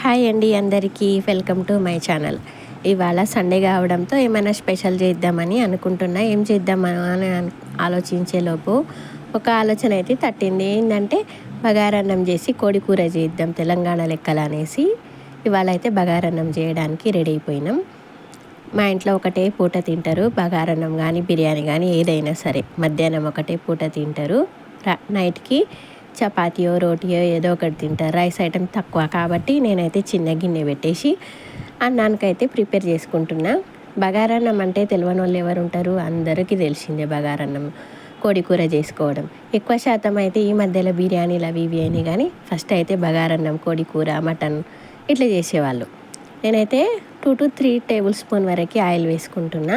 Hi అండి అందరికీ welcome to my channel. ఇవాళ సండే కావడంతో ఏమైనా స్పెషల్ చేద్దామని అనుకుంటున్నా. ఏం చేద్దామని అని ఆలోచించేలోపు ఒక ఆలోచన అయితే తట్టింది. ఏంటంటే బగారన్నం చేసి కోడి కూర చేద్దాం తెలంగాణ లెక్కలు అనేసి. ఇవాళ అయితే బగారన్నం చేయడానికి రెడీ అయిపోయినాం. మా ఇంట్లో ఒకటే పూట తింటారు. బగారన్నం కానీ బిర్యానీ కానీ ఏదైనా సరే. మధ్యాహ్నం ఒకటే పూట తింటారు. రా- నైట్కి చపాతీయో రోటీయో ఏదో ఒకటి తింటారు. రైస్ ఐటెం తక్కువ కాబట్టి నేనైతే చిన్న గిన్నె పెట్టేసి అన్నానికైతే ప్రిపేర్ చేసుకుంటున్నా. బగారన్నం అంటే తెలియని వాళ్ళు ఎవరు ఉంటారు అందరికీ తెలిసిందే బగారన్నం కోడి కూర చేసుకోవడం. ఎక్కువ శాతం అయితే ఈ మధ్యలో బిర్యానీలు అవి ఇవి అయినాయి కానీ ఫస్ట్ అయితే బగారన్నం కోడి కూర మటన్ ఇట్లా చేసేవాళ్ళు. నేనైతే two to three tablespoon వరకు ఆయిల్ వేసుకుంటున్నా.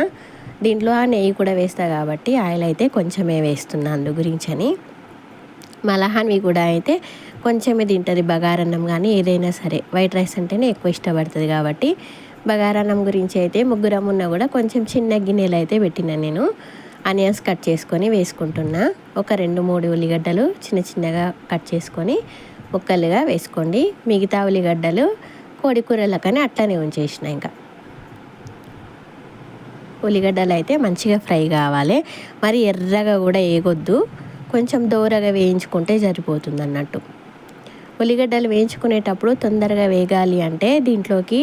దీంట్లో ఆ నెయ్యి కూడా వేస్తా కాబట్టి ఆయిల్ అయితే కొంచెమే వేస్తున్నా అందు గురించని మలహాన్వి కూడా అయితే కొంచెమే తింటుంది బగారన్నం కానీ ఏదైనా సరే. వైట్ రైస్ అంటేనే ఎక్కువ ఇష్టపడుతుంది కాబట్టి బగారన్నం గురించి అయితే ముగ్గురం ఉన్నా కూడా కొంచెం చిన్న గిన్నెలు అయితే పెట్టిన నేను. ఆనియన్స్ కట్ చేసుకొని వేసుకుంటున్నా. ఒక రెండు మూడు ఉల్లిగడ్డలు చిన్న చిన్నగా కట్ చేసుకొని ముక్కలుగా వేసుకోండి. మిగతా ఉల్లిగడ్డలు కోడి కూరలకని అట్లనే ఉంచేసిన ఇంకా. ఉల్లిగడ్డలు అయితే మంచిగా ఫ్రై కావాలి. మరి ఎర్రగా కూడా వేయగొద్దు కొంచెం దూరగా వేయించుకుంటే సరిపోతుంది అన్నట్టు ఉల్లిగడ్డలు వేయించుకునేటప్పుడు తొందరగా వేగాలి అంటే దీంట్లోకి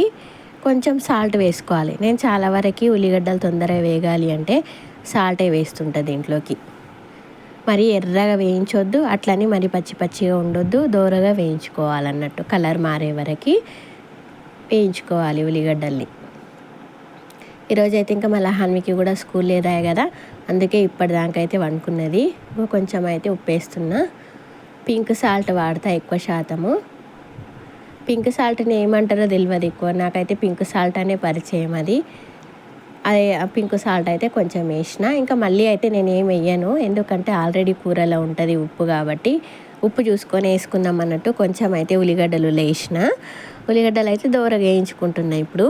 కొంచెం సాల్ట్ వేసుకోవాలి. నేను చాలా వరకు ఉల్లిగడ్డలు తొందరగా వేగాలి అంటే సాల్టే వేస్తుంటా దీంట్లోకి. మరి ఎర్రగా వేయించొద్దు అట్లని మరి పచ్చి పచ్చిగా ఉండొద్దు దూరగా వేయించుకోవాలన్నట్టు. కలర్ మారే వరకు వేయించుకోవాలి ఉల్లిగడ్డల్ని. ఈరోజు అయితే ఇంకా మళ్ళీ హన్వికి కూడా స్కూల్ లేదా కదా అందుకే ఇప్పటిదాకైతే వండుకున్నది. కొంచెం అయితే ఉప్పేస్తున్నా. పింక్ సాల్ట్ వాడతా ఎక్కువ శాతము. పింక్ సాల్ట్ని ఏమంటారో తెలియదు ఎక్కువ. నాకైతే పింక్ సాల్ట్ అనే పరిచయం అది. అదే పింక్ సాల్ట్ అయితే కొంచెం వేసిన. ఇంకా మళ్ళీ అయితే నేను ఏం వేయను. ఎందుకంటే ఆల్రెడీ కూరలో ఉంటుంది ఉప్పు కాబట్టి. ఉప్పు చూసుకొని వేసుకుందాం అన్నట్టు కొంచెం అయితే ఉల్లిగడ్డలు వేసిన ఉల్లిగడ్డలు అయితే దూరగా వేయించుకుంటున్నా ఇప్పుడు.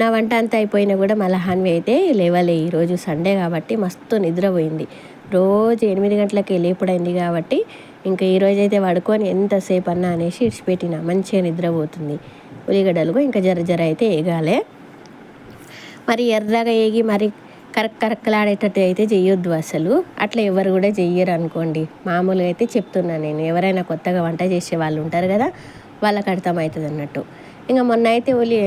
నా వంట అంతా అయిపోయినా కూడా మళ్ళీ హాన్వి అయితే లేవలే. ఈరోజు సండే కాబట్టి మస్తు నిద్రపోయింది రోజు ఎనిమిది గంటలకి లేపుడైంది కాబట్టి ఇంకా ఈరోజు అయితే పడుకొని ఎంతసేపు అన్నా అనేసి ఇడిచిపెట్టిన. మంచిగా నిద్రపోతుంది ఉల్లిగడ్డలు ఇంకా జర జర అయితే వేగాలి మరి ఎర్రగా వేగి మరి కరక్ కరక్కలాడేటట్టు అయితే చెయ్యొద్దు అసలు. అట్లా ఎవరు కూడా చెయ్యరు అనుకోండి. మామూలుగా అయితే చెప్తున్నాను నేను. ఎవరైనా కొత్తగా వంట చేసే వాళ్ళు ఉంటారు కదా వాళ్ళకి అర్థమవుతుంది అన్నట్టు. ఇంకా మొన్న అయితే ఉలి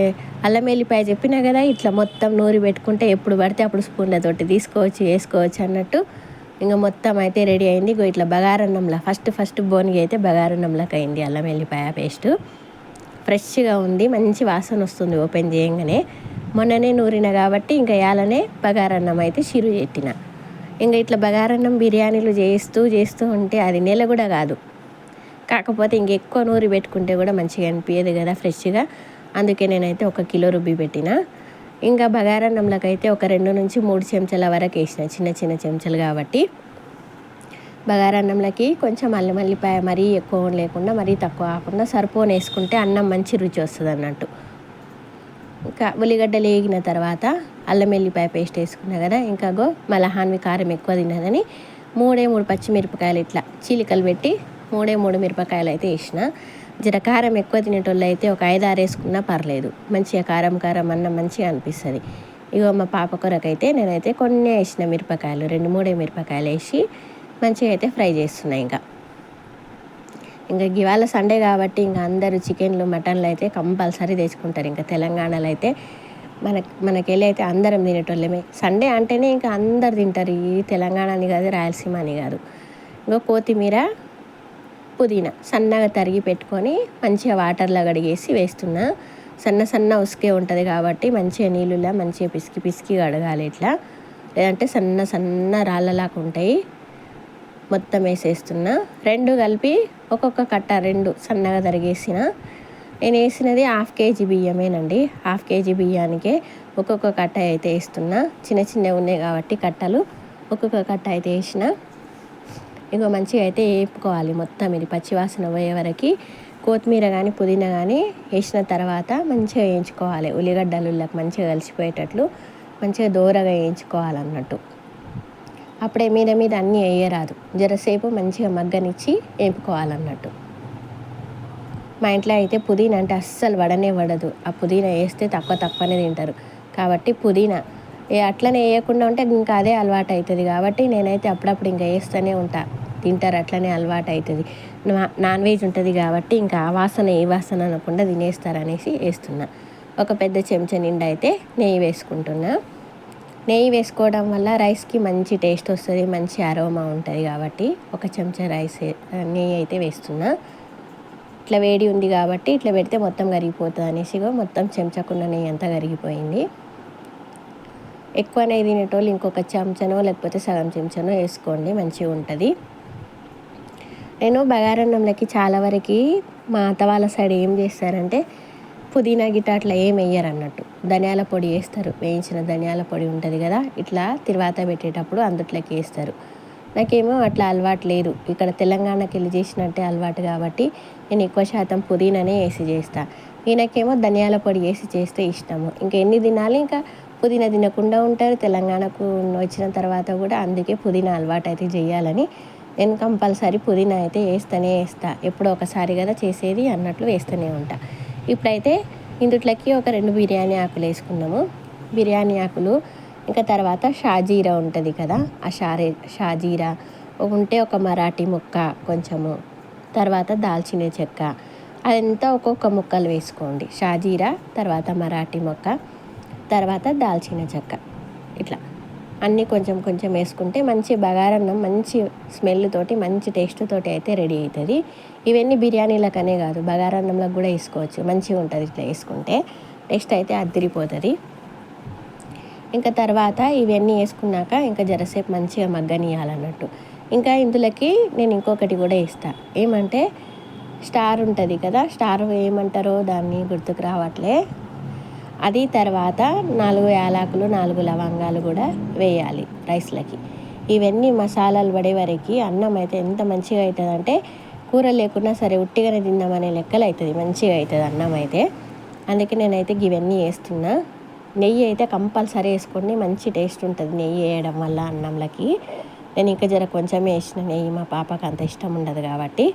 అల్లం వెల్లిపాయ చెప్పినా కదా ఇట్లా మొత్తం నూరి పెట్టుకుంటే ఎప్పుడు పడితే అప్పుడు స్పూన్లతోటి తీసుకోవచ్చు వేసుకోవచ్చు అన్నట్టు. ఇంకా మొత్తం అయితే రెడీ అయింది. ఇగో ఇట్లా బగారన్నంలా ఫస్ట్ ఫస్ట్ బోన్గి అయితే బగారన్నంలాకి అయింది అల్లం వెల్లిపాయ పేస్ట్. ఫ్రెష్గా ఉంది మంచి వాసన వస్తుంది ఓపెన్ చేయంగానే. మొన్ననే నూరిన కాబట్టి ఇంకా ఇవాళనే బగారన్నం అయితే చిరు పెట్టిన ఇంకా ఇట్లా బగారన్నం బిర్యానీలు చేస్తూ చేస్తూ ఉంటే అది నెల కూడా కాదు. కాకపోతే ఇంకెక్కువ నూరి పెట్టుకుంటే కూడా మంచిగా అనిపించదు కదా ఫ్రెష్గా. అందుకే నేనైతే ఒక కిలో రుబ్బి పెట్టిన. ఇంకా బగారన్నంలోకి అయితే ఒక రెండు నుంచి మూడు చెంచాల వరకు వేసిన చిన్న చిన్న చెంచాలు కాబట్టి. బగారన్నంలోకి కొంచెం అల్లం మల్లిపాయ మరీ ఎక్కువ లేకుండా మరీ తక్కువ కాకుండా సరిపోని వేసుకుంటే అన్నం మంచి రుచి వస్తుంది అన్నట్టు. ఇంకా ఉల్లిగడ్డలు వేగిన తర్వాత అల్లం వెల్లిపాయ పేస్ట్ వేసుకున్నా కదా ఇంకా గో మలహాన్వి కారం ఎక్కువ తినదని మూడే మూడు పచ్చిమిరపకాయలు ఇట్లా చీలికలు పెట్టి మూడే మూడు మిరపకాయలు అయితే వేసిన. జర కారం ఎక్కువ తినేటోళ్ళు అయితే ఒక ఐదు ఆరు వేసుకున్నా పర్లేదు. మంచిగా కారం కారం అన్న మంచిగా అనిపిస్తుంది. ఇగో మా పాప కొరకైతే నేనైతే కొన్ని వేసిన మిరపకాయలు. రెండు మూడే మిరపకాయలు వేసి మంచిగా అయితే ఫ్రై చేస్తున్నా ఇంకా. ఇంకా ఇవాళ సండే కాబట్టి ఇంకా అందరూ చికెన్లు మటన్లు అయితే కంపల్సరీ తెచ్చుకుంటారు. ఇంకా తెలంగాణలో అయితే మన మనకెళ్ళి అయితే అందరం తినేటోళ్ళమే. సండే అంటేనే ఇంకా అందరు తింటారు. ఈ తెలంగాణ అని కాదు రాయలసీమ అని కాదు. ఇంకా కొత్తిమీర పుదీనా సన్నగా తరిగి పెట్టుకొని మంచిగా వాటర్లో కడిగేసి వేస్తున్నా. సన్న సన్న ఉసుకే ఉంటుంది కాబట్టి మంచిగా నీళ్ళులా మంచిగా పిసికి పిసికి కడగాలి ఇట్లా. లేదంటే సన్న సన్న రాళ్ళలాగా ఉంటాయి. మొత్తం వేసేస్తున్నా. రెండు కలిపి ఒక్కొక్క కట్ట రెండు సన్నగా తరిగేసిన. నేను వేసినది హాఫ్ కేజీ బియ్యమేనండి. హాఫ్ కేజీ బియ్యానికే ఒక్కొక్క కట్ట అయితే వేస్తున్నా. చిన్న చిన్నవి ఉన్నాయి కాబట్టి కట్టలు ఒక్కొక్క కట్ట అయితే వేసిన. ఇగో మంచిగా అయితే వేపుకోవాలి. మొత్తం ఇది పచ్చివాసన పోయే వరకు కొత్తిమీర కానీ పుదీనా కానీ వేసిన తర్వాత మంచిగా వేయించుకోవాలి. ఉల్లిగడ్డలుళ్ళకి మంచిగా కలిసిపోయేటట్లు మంచిగా దూరగా వేయించుకోవాలన్నట్టు. అప్పుడే మీద మీద అన్నీ వేయరాదు. జరసేపు మంచిగా మగ్గనిచ్చి వేపుకోవాలన్నట్టు. మా ఇంట్లో అయితే పుదీనా అంటే అస్సలు వడనే వడదు. ఆ పుదీనా వేస్తే తక్కువ తక్కువనే తింటారు. కాబట్టి పుదీనా ఏ అట్లనే వేయకుండా ఉంటే ఇంకా అదే అలవాటు అవుతుంది. కాబట్టి నేనైతే అప్పుడప్పుడు ఇంకా వేస్తూనే ఉంటాను తింటారు అట్లనే అలవాటు అవుతుంది నాన్ వెజ్ ఉంటుంది కాబట్టి ఇంకా ఆ వాసన ఏ వాసన అనకుండా తినేస్తారు అనేసి వేస్తున్నా. ఒక పెద్ద చెంచా నిండా అయితే నెయ్యి వేసుకుంటున్నా. నెయ్యి వేసుకోవడం వల్ల రైస్కి మంచి టేస్ట్ వస్తుంది మంచి అరోమా ఉంటుంది కాబట్టి ఒక చెంచా రైస్ నెయ్యి అయితే వేస్తున్నా. ఇట్లా వేడి ఉంది కాబట్టి ఇట్లా పెడితే మొత్తం కరిగిపోతుంది అనేసి మొత్తం చెంచకుండా నెయ్యి అంతా కరిగిపోయింది. ఎక్కువ నెయ్యి తినేటోళ్ళు ఇంకొక చెంచనో లేకపోతే సగం చెంచనో వేసుకోండి మంచిగా ఉంటుంది నేను బగారన్నంలోకి చాలా వరకు మా అత్త వాళ్ళ సైడ్ ఏం చేస్తారంటే పుదీనా గిట్ట అట్లా ఏం వేయరు అన్నట్టు ధనియాల పొడి వేస్తారు. వేయించిన ధనియాల పొడి ఉంటుంది కదా ఇట్లా తిరువాత పెట్టేటప్పుడు అందుట్లోకి వేస్తారు. నాకేమో అట్లా అలవాటు లేదు. ఇక్కడ తెలంగాణకి వెళ్ళి చేసినట్టే అలవాటు కాబట్టి నేను ఎక్కువ శాతం పుదీనానే వేసి చేస్తాను ఈయనకేమో ధనియాల పొడి వేసి చేస్తే ఇష్టము. ఇంకా ఎన్ని తినాలి? ఇంకా పుదీనా తినకుండా ఉంటారు. తెలంగాణకు వచ్చిన తర్వాత కూడా అందుకే పుదీనా అలవాటు అయితే చేయాలని నేను కంపల్సరీ పుదీనా అయితే వేస్తూనే వేస్తా. ఎప్పుడో ఒకసారి కదా చేసేది అన్నట్లు వేస్తూనే ఉంటా. ఇప్పుడైతే ఇందుట్లోకి ఒక రెండు బిర్యానీ ఆకులు వేసుకున్నాము. బిర్యానీ ఆకులు ఇంకా తర్వాత షాజీరా ఉంటుంది కదా ఆ షారే షాజీరా. ఉంటే ఒక మరాఠీ ముక్క కొంచెము తర్వాత దాల్చిన చెక్క. అదంతా ఒక్కొక్క ముక్కలు వేసుకోండి. షాజీరా తర్వాత మరాఠీ మొక్క తర్వాత దాల్చిన చెక్క. ఇట్లా. అన్నీ కొంచెం కొంచెం వేసుకుంటే మంచి బగారన్నం మంచి స్మెల్ తోటి మంచి టేస్ట్ తోటి అయితే రెడీ అవుతుంది. ఇవన్నీ బిర్యానీలకనే కాదు బగారన్నంలకు కూడా వేసుకోవచ్చు. మంచిగా ఉంటుంది ఇట్లా వేసుకుంటే. టేస్ట్ అయితే అద్దరిపోతుంది. ఇంకా తర్వాత ఇవన్నీ వేసుకున్నాక ఇంకా జరసేపు మంచిగా మగ్గనియాలన్నట్టు ఇంకా ఇందులోకి నేను ఇంకొకటి కూడా ఇస్తాను ఏమంటే స్టార్ ఉంటుంది కదా స్టార్ ఏమంటారో దాన్ని గుర్తుకు రావట్లే. అది తర్వాత నాలుగు యాలకులు నాలుగు లవంగాలు కూడా వేయాలి రైస్లకి. ఇవన్నీ మసాలాలు పడే వరకు అన్నం అయితే ఎంత మంచిగా అవుతుంది అంటే కూర లేకున్నా సరే ఉట్టిగానే తిందామనే లెక్కలు అవుతుంది మంచిగా అవుతుంది అన్నం అయితే. అందుకే నేనైతే ఇవన్నీ వేస్తున్నా. నెయ్యి అయితే కంపల్సరీ వేసుకోండి మంచి టేస్ట్ ఉంటుంది నెయ్యి వేయడం వల్ల అన్నంలకి. నేను ఇంకా జర కొంచెం వేసిన నెయ్యి మా పాపకు అంత ఇష్టం ఉండదు కాబట్టి.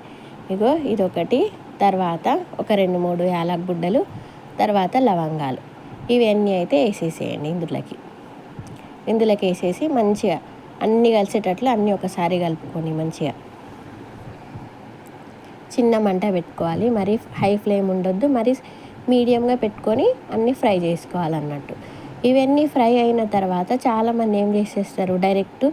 ఇగో ఇదొకటి తర్వాత ఒక రెండు మూడు యాలక్ బుడ్డలు తర్వాత లవంగాలు. ఇవన్నీ అయితే వేసేసేయండి ఇందులోకి. ఇందులోకి వేసేసి మంచిగా అన్నీ కలిసేటట్లు అన్నీ ఒకసారి కలుపుకొని మంచిగా. చిన్న మంట పెట్టుకోవాలి. మరి హై ఫ్లేమ్ ఉండొద్దు. మరి మీడియంగా పెట్టుకొని అన్నీ ఫ్రై చేసుకోవాలన్నట్టు. ఇవన్నీ ఫ్రై అయిన తర్వాత చాలామంది ఏం చేసేస్తారు? డైరెక్ట్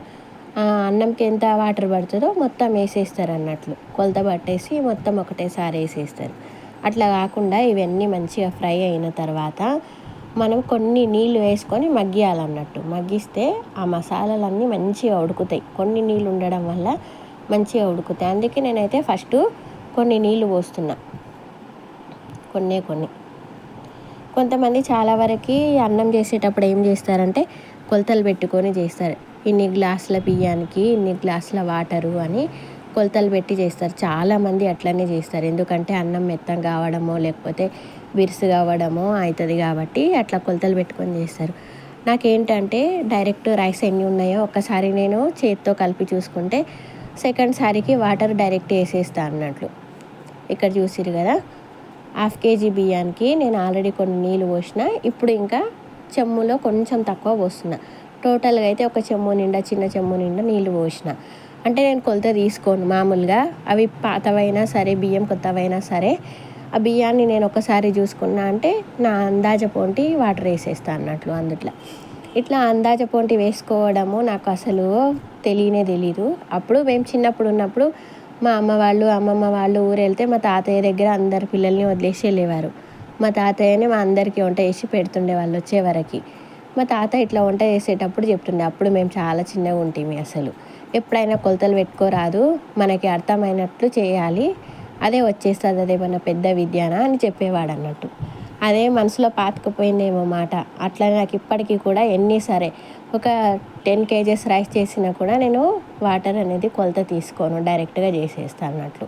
అన్నంకి ఎంత వాటర్ పడుతుందో మొత్తం వేసేస్తారు అన్నట్లు. కొలత పట్టేసి మొత్తం ఒకటేసారి వేసేస్తారు. అట్లా కాకుండా ఇవన్నీ మంచిగా ఫ్రై అయిన తర్వాత మనం కొన్ని నీళ్ళు వేసుకొని మగ్గియాలన్నట్టు. మగ్గిస్తే ఆ మసాలాలన్నీ మంచిగా ఉడుకుతాయి. కొన్ని నీళ్ళు ఉండడం వల్ల మంచిగా ఉడుకుతాయి. అందుకే నేనైతే ఫస్ట్ కొన్ని నీళ్ళు పోస్తున్నా. కొన్నే కొన్ని. కొంతమంది చాలా వరకు అన్నం చేసేటప్పుడు ఏం చేస్తారంటే కొలతలు పెట్టుకొని చేస్తారు. ఇన్ని గ్లాసుల బియ్యానికి ఇన్ని గ్లాసుల వాటరు అని కొలతలు పెట్టి చేస్తారు. చాలామంది అట్లనే చేస్తారు. ఎందుకంటే అన్నం మెత్తం కావడమో లేకపోతే విరుసు కావడమో అవుతుంది కాబట్టి అట్లా కొలతలు పెట్టుకొని చేస్తారు. నాకేంటంటే డైరెక్ట్ రైస్ ఎన్ని ఉన్నాయో ఒక్కసారి నేను చేతితో కలిపి చూసుకుంటే సెకండ్ సారికి వాటర్ డైరెక్ట్ వేసేస్తా అన్నట్లు. ఇక్కడ చూసిరు కదా హాఫ్ కేజీ బియ్యానికి నేను ఆల్రెడీ కొన్ని నీళ్ళు పోసిన ఇప్పుడు ఇంకా చెమ్ములో కొంచెం తక్కువ పోస్తున్నా. టోటల్గా అయితే ఒక చెమ్ము నిండా చిన్న చెమ్ము నిండా నీళ్ళు పోసిన. అంటే నేను కొలత తీసుకోను మామూలుగా అవి పాతవైనా సరే బియ్యం కొత్తవైనా సరే ఆ బియ్యాన్ని నేను ఒకసారి చూసుకున్నా అంటే నా అందాజ పోంటి వాటర్ వేసేస్తాను అన్నట్లు అందుట్లో. ఇట్లా అందాజ పోంటి వేసుకోవడము నాకు అసలు తెలియనే తెలీదు. అప్పుడు మేము చిన్నప్పుడు ఉన్నప్పుడు మా అమ్మ వాళ్ళు అమ్మమ్మ వాళ్ళు ఊరు వెళ్తే మా తాతయ్య దగ్గర అందరు పిల్లల్ని వదిలేసి వెళ్ళేవారు. మా తాతయ్యని మా అందరికీ వంట వేసి పెడుతుండే వాళ్ళు వచ్చేవరకు మా తాత ఇట్లా వంట చేసేటప్పుడు చెప్తుండే. అప్పుడు మేము చాలా చిన్నగా ఉంటుంది అసలు. ఎప్పుడైనా కొలతలు పెట్టుకోరాదు. మనకి అర్థమైనట్లు చేయాలి. అదే వచ్చేస్తుంది అదే మన పెద్ద విద్యానా అని చెప్పేవాడు అన్నట్టు అదే మనసులో పాతుకుపోయిందేమో మాట. అట్లా నాకు ఇప్పటికీ కూడా ఎన్ని సరే ఒక టెన్ కేజెస్ రైస్ చేసినా కూడా నేను వాటర్ అనేది కొలత తీసుకోను డైరెక్ట్గా చేసేస్తాను అన్నట్లు.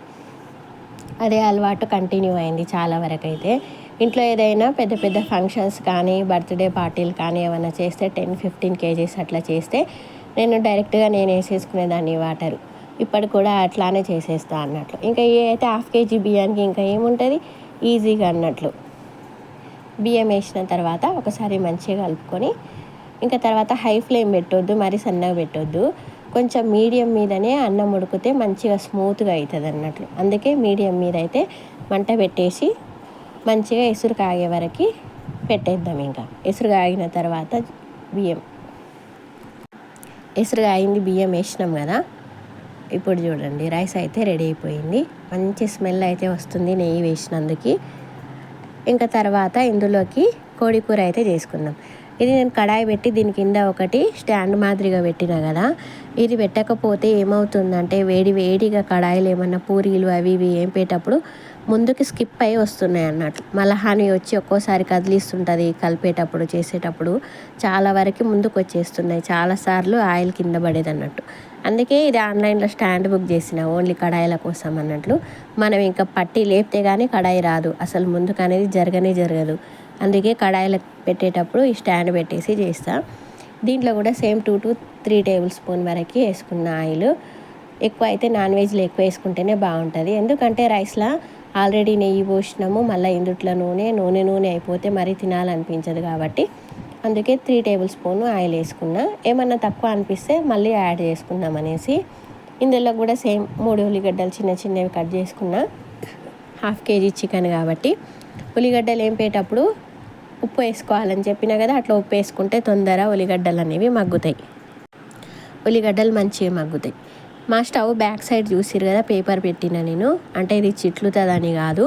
అదే అలవాటు కంటిన్యూ అయింది చాలా వరకు అయితే ఇంట్లో ఏదైనా పెద్ద పెద్ద ఫంక్షన్స్ కానీ బర్త్డే పార్టీలు కానీ ఏమైనా చేస్తే టెన్ ఫిఫ్టీన్ కేజీస్ అట్లా చేస్తే నేను డైరెక్ట్గా నేను వేసేసుకునేదాన్ని వాటర్. ఇప్పటికి కూడా అట్లానే చేసేస్తా అన్నట్లు. ఇంకా ఏ అయితే హాఫ్ కేజీ బియ్యానికి ఇంకా ఏముంటుంది? ఈజీగా అన్నట్లు. బియ్యం వేసిన తర్వాత ఒకసారి మంచిగా కలుపుకొని ఇంకా తర్వాత హై ఫ్లేమ్ పెట్టొద్దు మరి సన్నగా పెట్టొద్దు. కొంచెం మీడియం మీదనే అన్నం ఉడికితే మంచిగా స్మూత్గా అవుతుంది అన్నట్లు. అందుకే మీడియం మీద అయితే మంట పెట్టేసి మంచిగా ఎసురు కాగే వరకు పెట్టేద్దాం ఇంకా. ఎసురు కాగిన తర్వాత బియ్యం. ఎసురు కాగింది బియ్యం వేసినాం కదా? ఇప్పుడు చూడండి రైస్ అయితే రెడీ అయిపోయింది. మంచి స్మెల్ అయితే వస్తుంది నెయ్యి వేసినందుకు. ఇంకా తర్వాత ఇందులోకి కోడి కూర అయితే చేసుకుందాం. ఇది నేను కడాయి పెట్టి దీని కింద ఒకటి స్టాండ్ మాదిరిగా పెట్టిన కదా ఇది పెట్టకపోతే ఏమవుతుందంటే వేడి వేడిగా కడాయిలు ఏమన్నా పూరీలు అవి ఇవి ఏం పెట్టేటప్పుడు ముందుకి స్కిప్ అయి వస్తున్నాయి అన్నట్లు. మలహాని వచ్చి ఒక్కోసారి కదిలిస్తుంటుంది కలిపేటప్పుడు చేసేటప్పుడు చాలా వరకు ముందుకు వచ్చేస్తున్నాయి. చాలాసార్లు ఆయిల్ కింద పడేది అన్నట్టు. అందుకే ఇది ఆన్లైన్లో స్టాండ్ బుక్ చేసిన ఓన్లీ కడాయిల కోసం అన్నట్లు. మనం ఇంకా పట్టి లేపితే కానీ కడాయి రాదు. అసలు ముందుకు అనేది జరగనే జరగదు. అందుకే కడాయిలో పెట్టేటప్పుడు ఈ స్టాండ్ పెట్టేసి చేస్తా. దీంట్లో కూడా same two to three tablespoon వరకు వేసుకున్న ఆయిల్. ఎక్కువ అయితే నాన్ వెజ్లో ఎక్కువ వేసుకుంటేనే బాగుంటుంది. ఎందుకంటే రైస్లో ఆల్రెడీ నెయ్యి పోసినాము మళ్ళీ ఇందుట్లో నూనె నూనె నూనె అయిపోతే మరీ తినాలనిపించదు కాబట్టి అందుకే త్రీ టేబుల్ స్పూన్ ఆయిల్ వేసుకున్నా. ఏమన్నా తక్కువ అనిపిస్తే మళ్ళీ యాడ్ చేసుకుందాం అనేసి ఇందులో కూడా సేమ్ మూడు ఉల్లిగడ్డలు చిన్న చిన్నవి కట్ చేసుకున్నా. హాఫ్ కేజీ చికెన్ కాబట్టి ఉల్లిగడ్డలు ఏంపేటప్పుడు ఉప్పు వేసుకోవాలని చెప్పినా కదా అట్లా ఉప్పు వేసుకుంటే తొందర ఉల్లిగడ్డలు అనేవి మగ్గుతాయి. ఉల్లిగడ్డలు మంచిగా మగ్గుతాయి. మా స్టవ్ బ్యాక్ సైడ్ చూసిరు కదా పేపర్ పెట్టిన నేను. అంటే ఇది చిట్లుతుందని కాదు.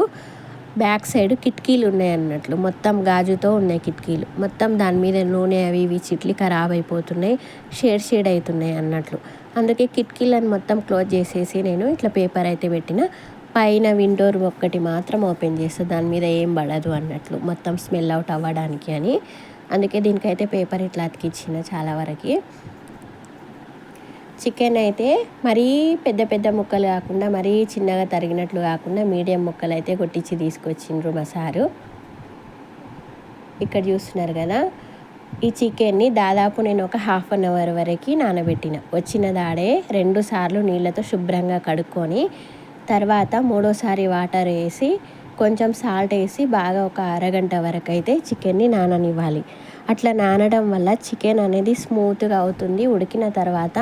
బ్యాక్ సైడ్ కిటికీలు ఉన్నాయి అన్నట్లు. మొత్తం గాజుతో ఉన్నాయి కిటికీలు. మొత్తం దాని మీద నూనె అవి ఇవి చిట్లు ఖరాబ్ అయిపోతున్నాయి షేడ్ షేడ్ అవుతున్నాయి అన్నట్లు. అందుకే కిటికీలను మొత్తం క్లోజ్ చేసేసి నేను ఇట్లా పేపర్ అయితే పెట్టిన. పైన విండోర్ ఒక్కటి మాత్రం ఓపెన్ చేస్తే. దాని మీద ఏం పడదు అన్నట్లు. మొత్తం స్మెల్ అవుట్ అవ్వడానికి అని. అందుకే దీనికైతే పేపర్ ఇట్లా అతికిచ్చిన చాలా వరకు. చికెన్ అయితే మరీ పెద్ద పెద్ద ముక్కలు కాకుండా మరీ చిన్నగా తరిగినట్లు కాకుండా మీడియం ముక్కలు అయితే కొట్టించి తీసుకొచ్చిండ్రు మా సారు. ఇక్కడ చూస్తున్నారు కదా ఈ చికెన్ని దాదాపు నేను ఒక హాఫ్ అన్ అవర్ వరకు నానబెట్టిన. వచ్చిన దాడే రెండు సార్లు నీళ్ళతో శుభ్రంగా కడుక్కొని తర్వాత మూడోసారి వాటర్ వేసి కొంచెం సాల్ట్ వేసి బాగా ఒక అరగంట వరకు అయితే చికెన్ని నాననివ్వాలి. అట్లా నానడం వల్ల చికెన్ అనేది స్మూత్గా అవుతుంది ఉడికిన తర్వాత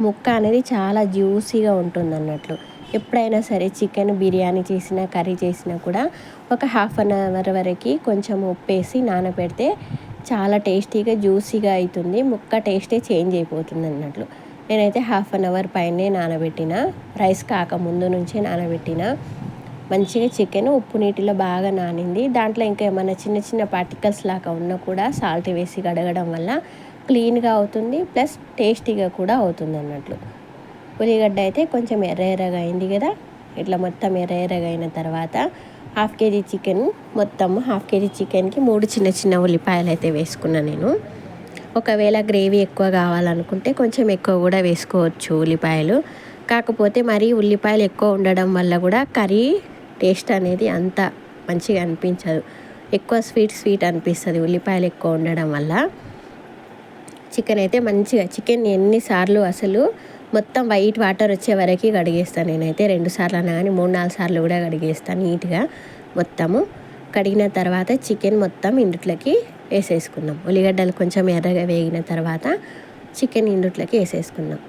ముక్క అనేది చాలా జ్యూసీగా ఉంటుంది అన్నట్లు ఎప్పుడైనా సరే చికెన్ బిర్యానీ చేసినా కర్రీ చేసినా కూడా ఒక హాఫ్ అన్ అవర్ వరకు కొంచెం ఉప్పేసి నానబెడితే చాలా టేస్టీగా జ్యూసీగా అవుతుంది ముక్క టేస్టే చేంజ్ అయిపోతుంది అన్నట్లు నేనైతే హాఫ్ అన్ అవర్ పైనే నానబెట్టిన రైస్ కాక ముందు నుంచే నానబెట్టిన మంచిగా చికెన్ ఉప్పు నీటిలో బాగా నానింది. దాంట్లో ఇంకా ఏమైనా చిన్న చిన్న పార్టికల్స్ లాగా ఉన్నా కూడా సాల్ట్ వేసి కడగడం వల్ల క్లీన్గా అవుతుంది ప్లస్ టేస్టీగా కూడా అవుతుంది అన్నట్లు. ఉల్లిగడ్డ అయితే కొంచెం ఎర్ర ఎర్రగా అయింది కదా ఇట్లా మొత్తం ఎర్ర ఎర్రగా అయిన తర్వాత హాఫ్ కేజీ చికెన్ మొత్తం హాఫ్ కేజీ చికెన్కి మూడు చిన్న చిన్న ఉల్లిపాయలు అయితే వేసుకున్నాను నేను. ఒకవేళ గ్రేవీ ఎక్కువ కావాలనుకుంటే కొంచెం ఎక్కువ కూడా వేసుకోవచ్చు ఉల్లిపాయలు. కాకపోతే మరీ ఉల్లిపాయలు ఎక్కువ ఉండడం వల్ల కూడా కర్రీ టేస్ట్ అనేది అంత మంచిగా అనిపించదు. ఎక్కువ స్వీట్ స్వీట్ అనిపిస్తుంది ఉల్లిపాయలు ఎక్కువ ఉండడం వల్ల. చికెన్ అయితే మంచిగా. చికెన్ ఎన్నిసార్లు అసలు మొత్తం వైట్ వాటర్ వచ్చే వరకు కడిగేస్తాను నేనైతే. రెండు సార్లు అన్నా కానీ మూడు నాలుగు సార్లు కూడా కడిగేస్తాను నీట్గా మొత్తము. కడిగిన తర్వాత చికెన్ మొత్తం ఇందుట్లోకి వేసేసుకుందాం ఉల్లిగడ్డలు కొంచెం ఎర్రగా వేగిన తర్వాత చికెన్ ఇందుట్లోకి వేసేసుకుందాం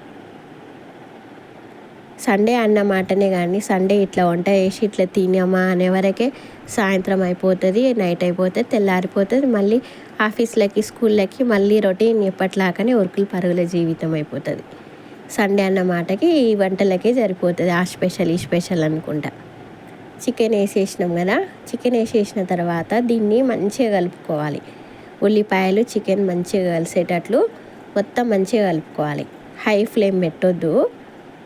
సండే అన్నమాటనే కానీ సండే ఇట్లా వంట వేసి ఇట్లా తినమా అనే వరకే సాయంత్రం అయిపోతుంది నైట్ అయిపోతుంది తెల్లారిపోతుంది. మళ్ళీ ఆఫీస్లకి స్కూళ్ళకి మళ్ళీ రొటీన్ ఎప్పట్లాగానే ఉరుకులు పరుగుల జీవితం అయిపోతుంది. సండే అన్న మాటకి ఈ వంటలకే సరిపోతుంది ఆ స్పెషల్ ఈ స్పెషల్ అనుకుంటా. చికెన్ వేసేసినాం కదా చికెన్ వేసేసిన తర్వాత దీన్ని మంచిగా కలుపుకోవాలి. ఉల్లిపాయలు చికెన్ మంచిగా కలిసేటట్లు మొత్తం మంచిగా కలుపుకోవాలి. హై ఫ్లేమ్ పెట్టొద్దు.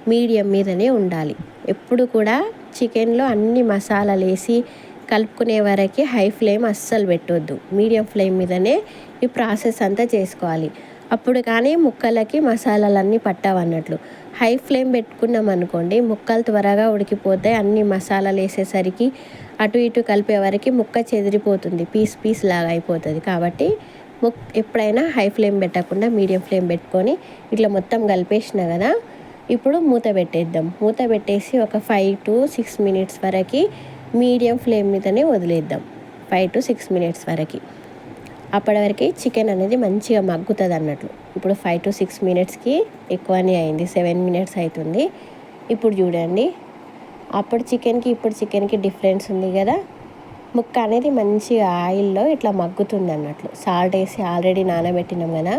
మీడియం మీదనే ఉండాలి. ఎప్పుడు కూడా చికెన్లో అన్ని మసాలాలు వేసి కలుపుకునే వరకు హై ఫ్లేమ్ అస్సలు పెట్టొద్దు. మీడియం ఫ్లేమ్ మీదనే ఈ ప్రాసెస్ అంతా చేసుకోవాలి. అప్పుడు కానీ ముక్కలకి మసాలాలన్నీ పట్టవన్నట్లు. హై ఫ్లేమ్ పెట్టుకున్నాం అనుకోండి ముక్కలు త్వరగా ఉడికిపోతాయి అన్ని మసాలాలు వేసేసరికి అటు ఇటు కలిపే వరకు ముక్క చెదిరిపోతుంది. పీస్ పీస్ లాగా అయిపోతుంది. కాబట్టి ముక్ ఎప్పుడైనా హై ఫ్లేమ్ పెట్టకుండా మీడియం ఫ్లేమ్ పెట్టుకొని ఇట్లా మొత్తం కలిపేసిన కదా ఇప్పుడు మూత పెట్టేద్దాం. మూత పెట్టేసి ఒక ఫైవ్ టు సిక్స్ మినిట్స్ వరకు మీడియం ఫ్లేమ్ మీదనే వదిలేద్దాం. ఫైవ్ టు సిక్స్ మినిట్స్ వరకు. అప్పటి వరకు చికెన్ అనేది మంచిగా మగ్గుతుంది అన్నట్లు. ఇప్పుడు ఫైవ్ టు సిక్స్ మినిట్స్కి ఎక్కువనే అయింది. సెవెన్ మినిట్స్ అవుతుంది ఇప్పుడు చూడండి. అప్పుడు చికెన్కి ఇప్పుడు చికెన్కి డిఫరెన్స్ ఉంది కదా. ముక్క అనేది మంచిగా ఆయిల్లో ఇట్లా మగ్గుతుంది అన్నట్లు. సాల్ట్ వేసి ఆల్రెడీ నానబెట్టినాం కదా.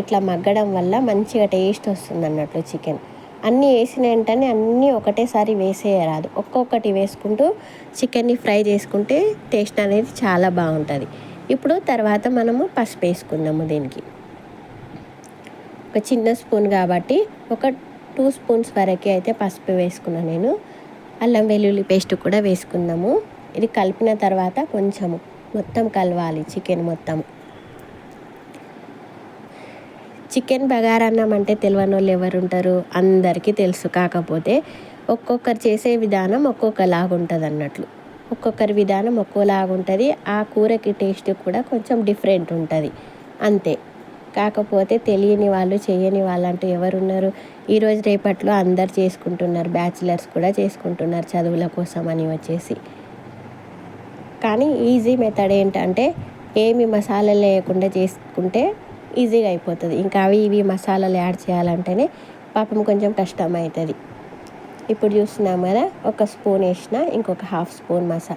ఇట్లా మగ్గడం వల్ల మంచిగా టేస్ట్ వస్తుంది అన్నట్లు చికెన్ అన్నీ వేసిన వెంటనే అన్నీ ఒకటేసారి వేసేయరాదు. ఒక్కొక్కటి వేసుకుంటూ చికెన్ని ఫ్రై చేసుకుంటే టేస్ట్ అనేది చాలా బాగుంటుంది. ఇప్పుడు తర్వాత మనము పసుపు వేసుకుందాము దీనికి. ఒక చిన్న స్పూన్ కాబట్టి ఒక టూ స్పూన్స్ వరకు అయితే పసుపు వేసుకున్నాను నేను. అల్లం వెల్లుల్లి పేస్ట్ కూడా వేసుకుందాము. ఇది కలిపిన తర్వాత కొంచెము మొత్తం కలవాలి చికెన్ మొత్తం చికెన్ బగారన్నం అంటే తెలియని వాళ్ళు ఎవరు ఉంటారు అందరికీ తెలుసు. కాకపోతే ఒక్కొక్కరు చేసే విధానం ఒక్కొక్కలాగా ఉంటుంది అన్నట్లు ఒక్కొక్కరి విధానం ఒక్కోలాగా ఉంటుంది. ఆ కూరకి టేస్ట్ కూడా కొంచెం డిఫరెంట్ ఉంటుంది. అంతే. కాకపోతే తెలియని వాళ్ళు చేయని వాళ్ళు అంటూ ఎవరున్నారు ఈరోజు రేపట్లో అందరు చేసుకుంటున్నారు. బ్యాచిలర్స్ కూడా చేసుకుంటున్నారు చదువుల కోసం అని వచ్చేసి. కానీ ఈజీ మెథడ్ ఏంటంటే ఏమి మసాలాలు లేకుండా చేసుకుంటే ఈజీగా అయిపోతుంది. ఇంకా అవి ఇవి మసాలాలు యాడ్ చేయాలంటేనే పాపం కొంచెం కష్టం అవుతుంది ఇప్పుడు చూస్తున్నాం కదా ఒక స్పూన్ వేసిన ఇంకొక హాఫ్ స్పూన్ మసా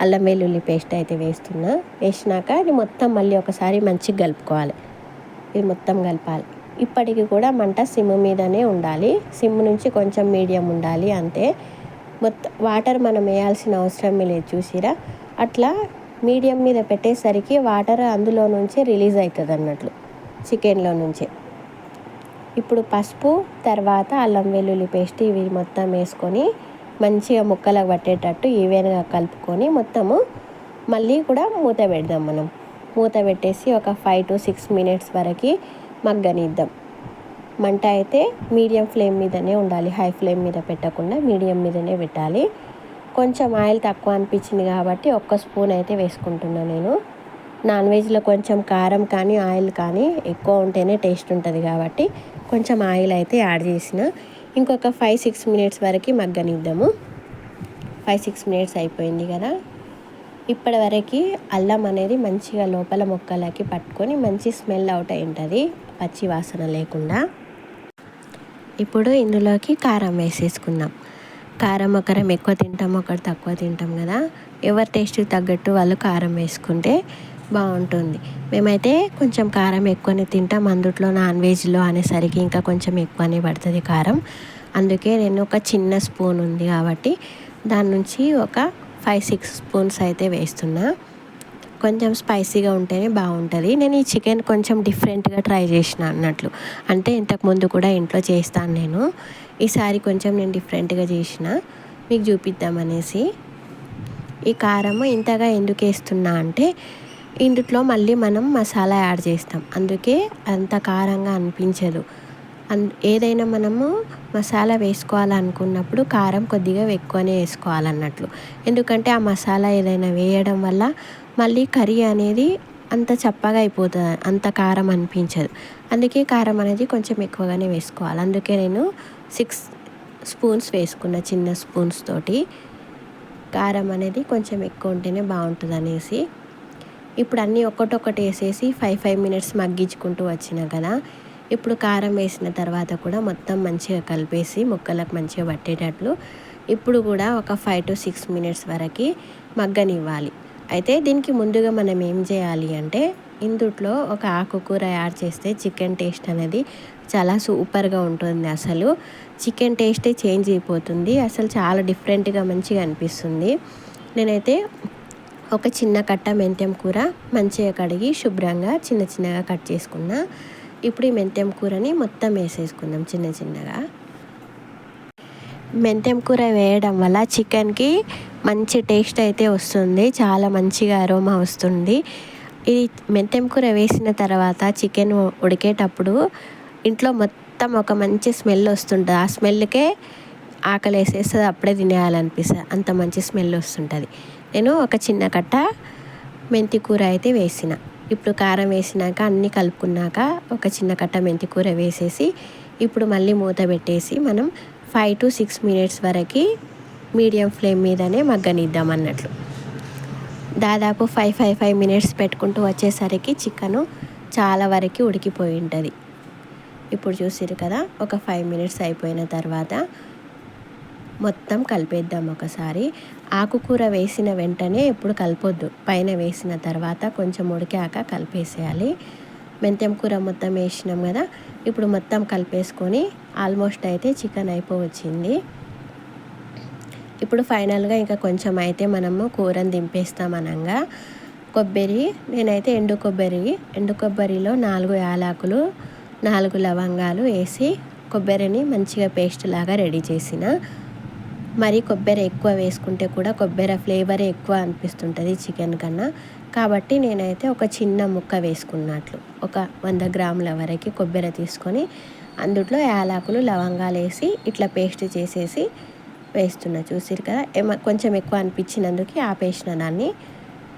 అల్లం వెల్లుల్లి పేస్ట్ అయితే వేస్తున్నా. వేసినాక ఇది మొత్తం మళ్ళీ ఒకసారి మంచిగా కలుపుకోవాలి. ఇది మొత్తం కలపాలి. ఇప్పటికి కూడా మంట సిమ్ మీదనే ఉండాలి. సిమ్ నుంచి కొంచెం మీడియం ఉండాలి అంతే. మొత్తం వాటర్ మనం వేయాల్సిన అవసరం లేదు చూసిరా? అట్లా మీడియం మీద పెట్టేసరికి వాటర్ అందులో నుంచి రిలీజ్ అవుతుంది అన్నట్లు చికెన్లో నుంచి. ఇప్పుడు పసుపు తర్వాత అల్లం వెల్లుల్లి పేస్ట్ ఇవి మొత్తం వేసుకొని మంచిగా ముక్కలకు పట్టేటట్టు ఈవెన్గా కలుపుకొని మొత్తము మళ్ళీ కూడా మూత పెడదాం మనం. మూత పెట్టేసి ఒక ఫైవ్ టు సిక్స్ మినిట్స్ వరకు మగ్గనిద్దాం. మంట అయితే మీడియం ఫ్లేమ్ మీదనే ఉండాలి. హై ఫ్లేమ్ మీద పెట్టకుండా మీడియం మీదనే పెట్టాలి. కొంచెం ఆయిల్ తక్కువ అనిపించింది కాబట్టి ఒక్క స్పూన్ అయితే వేసుకుంటున్నాను నేను. నాన్ వెజ్లో కొంచెం కారం కానీ ఆయిల్ కానీ ఎక్కువ ఉంటేనే టేస్ట్ ఉంటుంది కాబట్టి కొంచెం ఆయిల్ అయితే యాడ్ చేసిన. ఇంకొక ఫైవ్ సిక్స్ మినిట్స్ వరకు మగ్గనిద్దాము. ఫైవ్ సిక్స్ మినిట్స్ అయిపోయింది కదా. ఇప్పటి వరకు అల్లం అనేది మంచిగా లోపల మొక్కలకి పట్టుకొని మంచి స్మెల్ అవుట్ అయి ఉంటుంది పచ్చి వాసన లేకుండా. ఇప్పుడు ఇందులోకి కారం వేసేసుకుందాం. కారం ఒకరం ఎక్కువ తింటాం ఒకటి తక్కువ తింటాం కదా. ఎవరి టేస్ట్కి తగ్గట్టు వాళ్ళు కారం వేసుకుంటే బాగుంటుంది. మేమైతే కొంచెం కారం ఎక్కువనే తింటాం. అందుట్లో నాన్ వెజ్లో అనేసరికి ఇంకా కొంచెం ఎక్కువనే పడుతుంది కారం. అందుకే నేను ఒక చిన్న స్పూన్ ఉంది కాబట్టి దాని నుంచి ఒక ఫైవ్ సిక్స్ స్పూన్స్ అయితే వేస్తున్నా. కొంచెం స్పైసీగా ఉంటేనే బాగుంటుంది. నేను ఈ చికెన్ కొంచెం డిఫరెంట్గా ట్రై చేసిన అన్నట్లు. అంటే ఇంతకుముందు కూడా ఇంట్లో చేస్తాను నేను. ఈసారి కొంచెం నేను డిఫరెంట్గా చేసిన మీకు చూపిద్దామనేసి ఈ కారము ఇంతగా ఎందుకు వేస్తున్నా అంటే ఇందులో మళ్ళీ మనం మసాలా యాడ్ చేస్తాం. అందుకే అంత కారంగా అనిపించదు. అన్ ఏదైనా మనము మసాలా వేసుకోవాలనుకున్నప్పుడు కారం కొద్దిగా ఎక్కువనే వేసుకోవాలన్నట్లు. ఎందుకంటే ఆ మసాలా ఏదైనా వేయడం వల్ల మళ్ళీ కర్రీ అనేది అంత చప్పగా అయిపోతుంది అంత కారం అనిపించదు. అందుకే కారం అనేది కొంచెం ఎక్కువగానే వేసుకోవాలి. అందుకే నేను సిక్స్ స్పూన్స్ వేసుకున్న చిన్న స్పూన్స్ తోటి కారం అనేది కొంచెం ఎక్కువ ఉంటేనే బాగుంటుంది అనేసి. ఇప్పుడు అన్నీ ఒక్కటొక్కటి వేసేసి ఫైవ్ ఫైవ్ మినిట్స్ మగ్గించుకుంటూ వచ్చిన కదా. ఇప్పుడు కారం వేసిన తర్వాత కూడా మొత్తం మంచిగా కలిపేసి ముక్కలకు మంచిగా పట్టేటట్లు ఇప్పుడు కూడా ఒక ఫైవ్ టు సిక్స్ మినిట్స్ వరకు మగ్గనివ్వాలి. అయితే దీనికి ముందుగా మనం ఏం చేయాలి అంటే ఇందుట్లో ఒక ఆకుకూర యాడ్ చేస్తే చికెన్ టేస్ట్ అనేది చాలా సూపర్గా ఉంటుంది అసలు. చికెన్ టేస్టే చేంజ్ అయిపోతుంది. అసలు చాలా డిఫరెంట్గా మంచిగా అనిపిస్తుంది. నేనైతే ఒక చిన్న కట్ట మెంతెం కూర మంచిగా కడిగి శుభ్రంగా చిన్న చిన్నగా కట్ చేసుకున్నా. ఇప్పుడు ఈ మెంతెం కూరని మొత్తం వేసేసుకుందాం చిన్న చిన్నగా. మెంతెం కూర వేయడం వల్ల చికెన్కి మంచి టేస్ట్ అయితే వస్తుంది. చాలా మంచిగా అరోమా వస్తుంది. ఇది మెంతెం కూర వేసిన తర్వాత చికెన్ ఉడికేటప్పుడు ఇంట్లో మొత్తం ఒక మంచి స్మెల్ వస్తుంటుంది. ఆ స్మెల్కే ఆకలి వేసేస్తుంది అప్పుడే తినేయాలనిపిస్తుంది. అంత మంచి స్మెల్ వస్తుంటుంది. నేను ఒక చిన్న కట్ట మెంతి కూర అయితే వేసిన. ఇప్పుడు కారం వేసినాక అన్నీ కలుపుకున్నాక ఒక చిన్న కట్ట మెంతి కూర వేసేసి ఇప్పుడు మళ్ళీ మూత పెట్టేసి మనం ఫైవ్ టు సిక్స్ మినిట్స్ వరకు మీడియం ఫ్లేమ్ మీదనే మగ్గనిద్దాం అన్నట్లు. దాదాపు ఫైవ్ ఫైవ్ ఫైవ్ మినిట్స్ పెట్టుకుంటూ వచ్చేసరికి చికెను చాలా వరకు ఉడికిపోయి ఉంటుంది. ఇప్పుడు చూసిరు కదా ఒక ఫైవ్ మినిట్స్ అయిపోయిన తర్వాత మొత్తం కలిపేద్దాం ఒకసారి. ఆకుకూర వేసిన వెంటనే ఇప్పుడు కలపొద్దు. పైన వేసిన తర్వాత కొంచెం ఉడికాక కలిపేసేయాలి. మెంతెం కూర మొత్తం వేసినాం కదా ఇప్పుడు మొత్తం కలిపేసుకొని ఆల్మోస్ట్ అయితే చికెన్ అయిపోవచ్చింది. ఇప్పుడు ఫైనల్గా ఇంకా కొంచెం అయితే మనము కూరని దింపేస్తాం అనగా కొబ్బరి నేనైతే ఎండు కొబ్బరి ఎండు కొబ్బరిలో నాలుగు యాలాకులు నాలుగు లవంగాలు వేసి కొబ్బరిని మంచిగా పేస్ట్ లాగా రెడీ చేసిన. మరి కొబ్బరి ఎక్కువ వేసుకుంటే కూడా కొబ్బరి ఫ్లేవర్ ఎక్కువ అనిపిస్తుంటుంది చికెన్ కన్నా. కాబట్టి నేనైతే ఒక చిన్న ముక్క వేసుకున్నట్లు. ఒక వంద గ్రాముల వరకు కొబ్బరి తీసుకొని అందుట్లో యాలకులు లవంగాలు వేసి ఇట్లా పేస్ట్ చేసేసి వేస్తున్నా చూసిరు కదా? కొంచెం ఎక్కువ అనిపించినందుకు ఆపేసిన దాన్ని.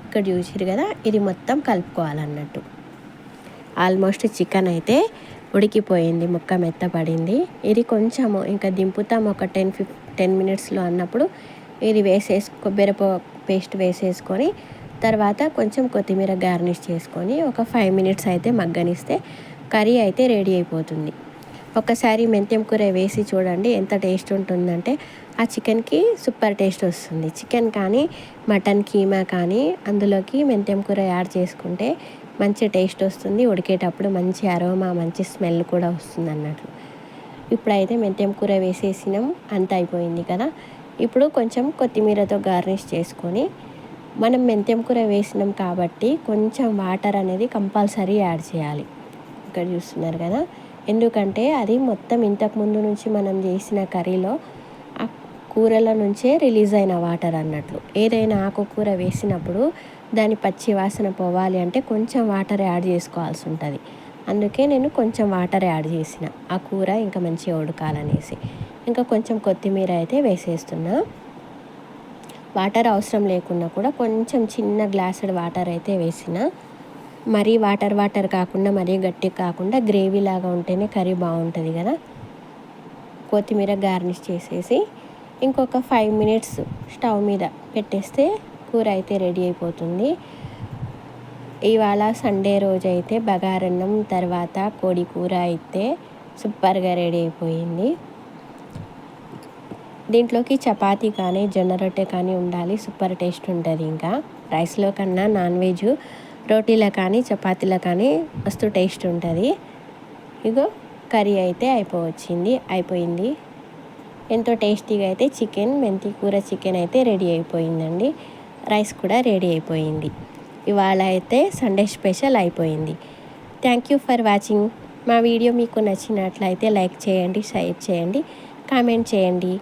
ఇక్కడ చూసిరు కదా? ఇది మొత్తం కలుపుకోవాలన్నట్టు. ఆల్మోస్ట్ చికెన్ అయితే ఉడికిపోయింది ముక్క మెత్తపడింది. ఇది కొంచెము ఇంకా దింపుతాం ఒక టెన్ ఫిఫ్ టెన్ మినిట్స్లో అన్నప్పుడు. ఇది వేసేసి కొబ్బరి పేస్ట్ వేసేసుకొని తర్వాత కొంచెం కొత్తిమీర గార్నిష్ చేసుకొని ఒక ఫైవ్ మినిట్స్ అయితే మగ్గనిస్తే కర్రీ అయితే రెడీ అయిపోతుంది. ఒకసారి మెంతెం కూర వేసి చూడండి ఎంత టేస్ట్ ఉంటుందంటే ఆ చికెన్కి సూపర్ టేస్ట్ వస్తుంది. చికెన్ కానీ మటన్ కీమా కానీ అందులోకి మెంతెం కూర యాడ్ చేసుకుంటే మంచి టేస్ట్ వస్తుంది. ఉడికేటప్పుడు మంచి అరోమా మంచి స్మెల్ కూడా వస్తుంది అన్నట్లు. ఇప్పుడైతే మెంతెం కూర వేసేసినాం. అంత అయిపోయింది కదా. ఇప్పుడు కొంచెం కొత్తిమీరతో గార్నిష్ చేసుకొని మనం మెంతెం కూర వేసినాం కాబట్టి కొంచెం వాటర్ అనేది కంపల్సరీ యాడ్ చేయాలి. ఇక్కడ చూస్తున్నారు కదా. ఎందుకంటే అది మొత్తం ఇంతకు ముందు నుంచి మనం చేసిన కర్రీలో కూరల నుంచే రిలీజ్ అయిన వాటర్ అన్నట్లు. ఏదైనా ఆకుకూర వేసినప్పుడు దాని పచ్చి వాసన పోవాలి అంటే కొంచెం వాటర్ యాడ్ చేసుకోవాల్సి ఉంటుంది. అందుకే నేను కొంచెం వాటర్ యాడ్ చేసిన. ఆ కూర ఇంకా మంచిగా ఉడకాలనేసి. ఇంకా కొంచెం కొత్తిమీర అయితే వేసేస్తున్నా. వాటర్ అవసరం లేకున్నా కూడా కొంచెం చిన్న గ్లాసుడ్ వాటర్ అయితే వేసిన. మరీ వాటర్ వాటర్ కాకుండా మరీ గట్టి కాకుండా గ్రేవీ లాగా ఉంటేనే కర్రీ బాగుంటుంది కదా. కొత్తిమీర గార్నిష్ చేసేసి ఇంకొక ఫైవ్ మినిట్స్ స్టవ్ మీద పెట్టేస్తే కూర అయితే రెడీ అయిపోతుంది. ఇవాళ సండే రోజు అయితే బగారన్నం తర్వాత కోడి కూర అయితే సూపర్గా రెడీ అయిపోయింది. దీంట్లోకి చపాతీ కానీ జొన్న రొట్టె కానీ ఉండాలి. సూపర్ టేస్ట్ ఉంటుంది ఇంకా. రైస్లో కన్నా నాన్ వెజ్ రోటీలో కానీ చపాతీలో కానీ మస్తు టేస్ట్ ఉంటుంది. ఇగో కర్రీ అయితే అయిపోవచ్చింది. అయిపోయింది. ఎంతో టేస్టీగా అయితే చికెన్ మెంతి కూర చికెన్ అయితే రెడీ అయిపోయిందండి. రైస్ కూడా రెడీ అయిపోయింది. ఇవాళ అయితే సండే స్పెషల్ అయిపోయింది. Thank you for watching. మా వీడియో మీకు నచ్చినట్లయితే లైక్ చేయండి షేర్ చేయండి కామెంట్ చేయండి.